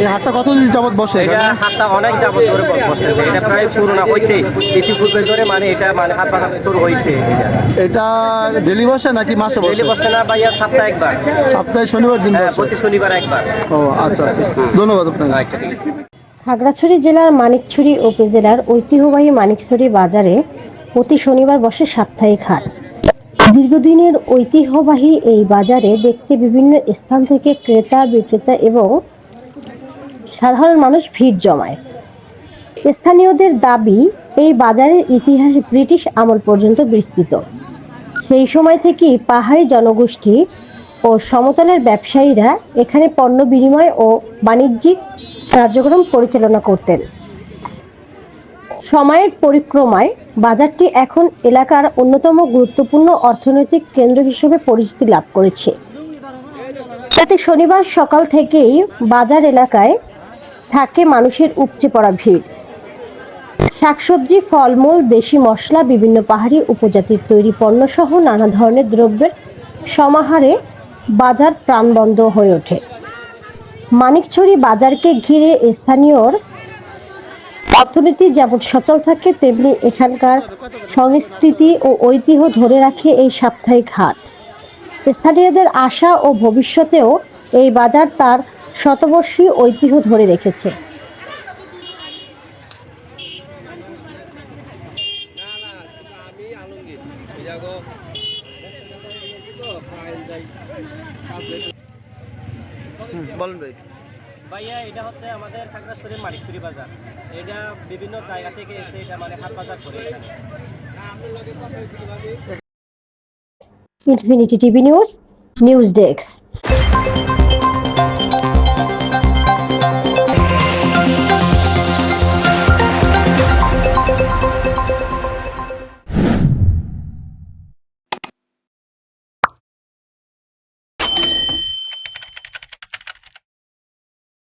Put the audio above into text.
এই হাটটা কতদিন যাবত বসে এটা অনেক যাবত ধরে বসতেছে। এটা প্রায় পুরোনা হইতে ইতিপূর্বে ধরে মানে এটা মানে হাত পাখা শুরু হয়েছে এটা। এটা ডেলি বসে নাকি মাসে বসে? ডেলি বসে না ভাইয়া সপ্তাহে একবার। সপ্তাহে শনিবার দিন হ্যাঁ বসে? প্রতি শনিবার একবার। ও আচ্ছা আচ্ছা। ধন্যবাদ আপনাকে। আচ্ছা ঠিক আছে। খাগড়াছড়ি জেলার মানিকছড়ি উপজেলার ঐতিহ্যবাহী মানিকছড়ি বাজারে প্রতি শনিবার বসে সাপ্তাহিক হাট। দীর্ঘদিনের ঐতিহ্যবাহী এই বাজারে দেখতে বিভিন্ন স্থান থেকে ক্রেতা, বিক্রেতা এবং সাধারণ মানুষ ভিড় জমায়। স্থানীয়দের দাবি, এই বাজারের ইতিহাস ব্রিটিশ আমল পর্যন্ত বিস্তৃত। সেই সময় থেকেই পাহাড়ি জনগোষ্ঠী ও সমতলের ব্যবসায়ীরা এখানে পণ্য বিনিময় ও বাণিজ্যিক কার্যক্রম পরিচালনা করতেন। সময়ের পরিক্রমায় বাজারটি এখন এলাকার অন্যতম গুরুত্বপূর্ণ অর্থনৈতিক কেন্দ্র হিসেবে পরিচিতি লাভ করেছে। তাতে শনিবার সকাল থেকেই বাজার এলাকায় থাকে মানুষের উপচে পড়া ভিড়। শাকসবজি, ফলমূল, দেশি মশলা, বিভিন্ন পাহাড়ি উপজাতির তৈরি পণ্যসহ নানা ধরনের দ্রব্যের সমাহারে বাজার প্রাণবন্ধ হয়ে ওঠে। মানিকছড়ি বাজারকে ঘিরে স্থানীয়র অর্থনীতি যেমন সচল থাকে, তেমনি এখানকার সংস্কৃতি ও ঐতিহ্য ধরে রাখে এই সাপ্তাহিক হাট। স্থানীয়দের আশা ও ভবিষ্যতেও এই বাজার তার শতবর্ষী ঐতিহ্য ধরে রেখেছে। বলেন ভাই। ভাইয়া এটা হচ্ছে আমাদের খাগড়াছড়ির মানিকছড়ি বাজার। এটা বিভিন্ন জায়গা থেকে এসে এটা মানে হাট বাজার করে এখানে। Infinity TV news news desk